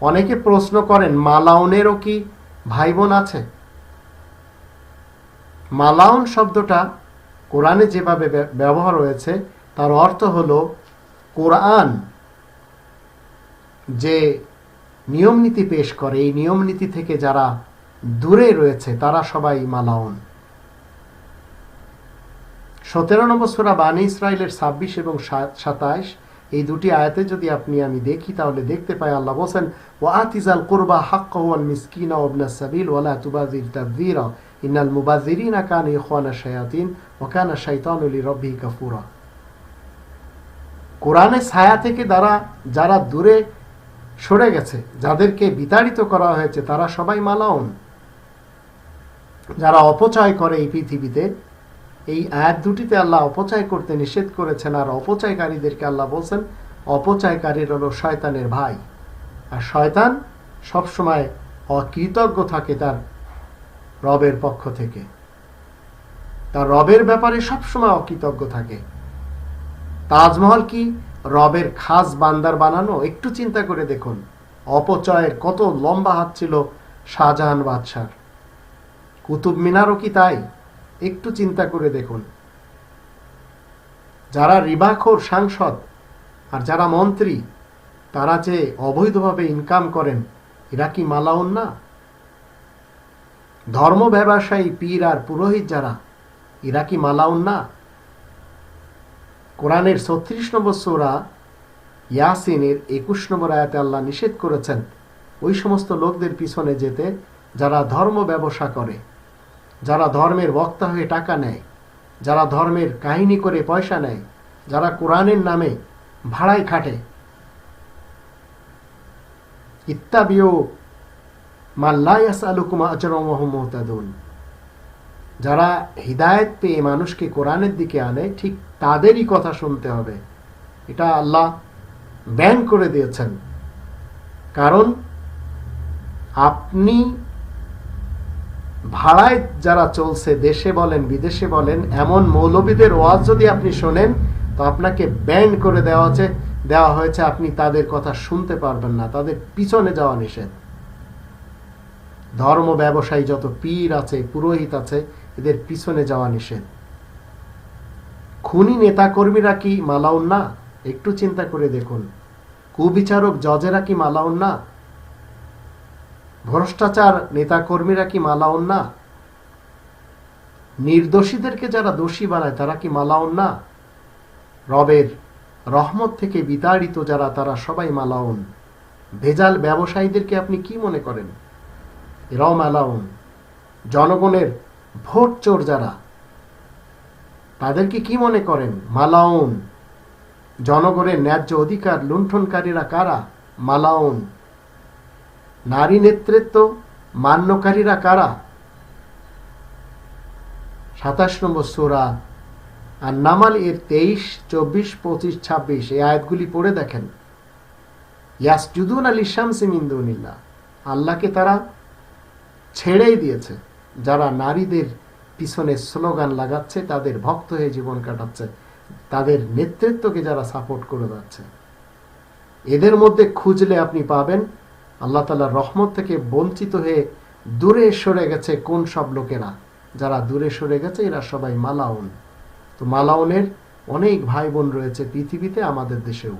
অনেকে প্রশ্ন করেন, মালাউনেরও কি ভাই বোন আছে? মালাউন শব্দটা কোরআনে যেভাবে ব্যবহার হয়েছে, তার অর্থ হলো কোরআন যে নিয়ম নীতি পেশ করে, এই নিয়ম নীতি থেকে যারা দূরে রয়েছে, তারা সবাই মালাউন। সতেরো নম্বর সুরা বানী ইসরায়েলের ছাব্বিশ এবং সাতাইশ, এই দুটি আয়াতে যদি আপনি, আমি দেখি, তাহলে দেখতে পাই আল্লাহ বলছেন ও আতিজাল কুরবা হাক্কা ওয়াল মিসকিনা ওবনা সাবিল ওয়ালা তুবাজির তাবযীরা ইন্নাল মুবাযযিরিনা কানু ইখওয়ানা শায়াতিন ওয়া কানা শাইতানু লিরাব্বিহি কাফুরা কোরআনের ছায়া থেকে দ্বারা যারা দূরে সরে গেছে। যাদেরকে বিতাড়িত করা হয়েছে, তারা সবাই মালাউন। যারা অপচয় করে এই পৃথিবীতে, এই আয়াত দুটিতে আল্লাহ অপচয় করতে নিষেধ করেছেন আর অপচয়কারীদেরকে আল্লাহ বলছেন, অপচয়কারীর হলো শয়তানের ভাই। আর শয়তান সবসময় অকৃতজ্ঞ থাকে তার রবের পক্ষ থেকে। তার রবের ব্যাপারে সবসময় অকৃতজ্ঞ থাকে। তাজমহল কি? রবের খাস বান্দার বানানো, একটু চিন্তা করে দেখুন। অপচয়ের কত লম্বা হাত ছিল শাহজাহান বাদশার। কুতুব মিনারও কি তাই? একটু চিন্তা করে দেখুন। যারা রিবাখোর সাংসদ আর যারা মন্ত্রী, তারা যে অবৈধভাবে ইনকাম করেন, এরা কি মালাউন না? ধর্ম ব্যবসায়ী পীর আর পুরোহিত যারা, এরা কি মালাউন না? কোরআনের ছত্রিশ নম্বর সোরা ইয়াসিনের একুশ নম্বর আয়াতে আল্লাহ নিষেধ করেছেন, ওই সমস্ত লোকদের পিছনে যেতে যারা ধর্ম ব্যবসা করে, যারা ধর্মের বক্তা হয়ে টাকা নেয়, যারা ধর্মের কাহিনী করে পয়সা নেয়, যারা কোরআনের নামে ভাড়ায় খাটে। ইত্তাবিও মাল্লায়াস আলুকুমা আচরমহমতাদুন যারা হৃদায়ত পেয়ে মানুষকে কোরআনের দিকে আনে, ঠিক তাদেরই কথা শুনতে হবে। এটা আল্লাহ ব্যান করে দিয়েছেন। কারণ আপনি ভাড়ায় যারা চলছে, দেশে বলেন, বিদেশে বলেন, এমন মৌলবীদের ওয়াজ যদি আপনি শোনেন, তো আপনাকে ব্যান করে দেওয়া হচ্ছে দেওয়া হয়েছে, আপনি তাদের কথা শুনতে পারবেন না, তাদের পিছনে যাওয়া নিষেধ। ধর্ম ব্যবসায়ী যত পীর আছে, পুরোহিত আছে, এদের পিছনে যাওয়া নিষেধ। খুনি নেতাকর্মীরা কি মালাউন না? একটু চিন্তা করে দেখুন। কুবিচারক জজেরা কি মালাউন না? ভ্রষ্টাচার নেতাকর্মীরা কি মালাউন না? নির্দোষীদেরকে যারা দোষী বানায়, তারা কি মালাউন না? রবের রহমত থেকে বিতাড়িত যারা, তারা সবাই মালাউন। ভেজাল ব্যবসায়ীদেরকে আপনি কি মনে করেন? এরাও মালাউন জনগণের ভোট চোর যারা, তাদেরকে কি মনে করেন? মালাউন, জনগণের ন্যায্য অধিকার লুণ্ঠনকারীরা কারা? মালাউন, নারী নেতৃত্ব মান্যকারীরা কারা? সাতাশ নম্বর সোরা আর নামাল এর তেইশ, চব্বিশ, পঁচিশ, ছাব্বিশ, এই আয়াতগুলি পড়ে দেখেন। ইয়াসজুদুন আল ইসাম সিমিন্দুনিল্লা আল্লাহকে তারা ছেড়েই দিয়েছে। যারা নারীদের পিছনে স্লোগান লাগাচ্ছে, তাদের ভক্ত হয়ে জীবন কাটাচ্ছে, তাদের নেতৃত্বকে যারা সাপোর্ট করে যাচ্ছে। এদের মধ্যে খুঁজলে আপনি পাবেন, আল্লাহ তালার রহমত থেকে বঞ্চিত হয়ে দূরে সরে গেছে কোন সব লোকেরা? যারা দূরে সরে গেছে, এরা সবাই মালাউন। তো মালাউনের অনেক ভাই বোন রয়েছে পৃথিবীতে, আমাদের দেশেও।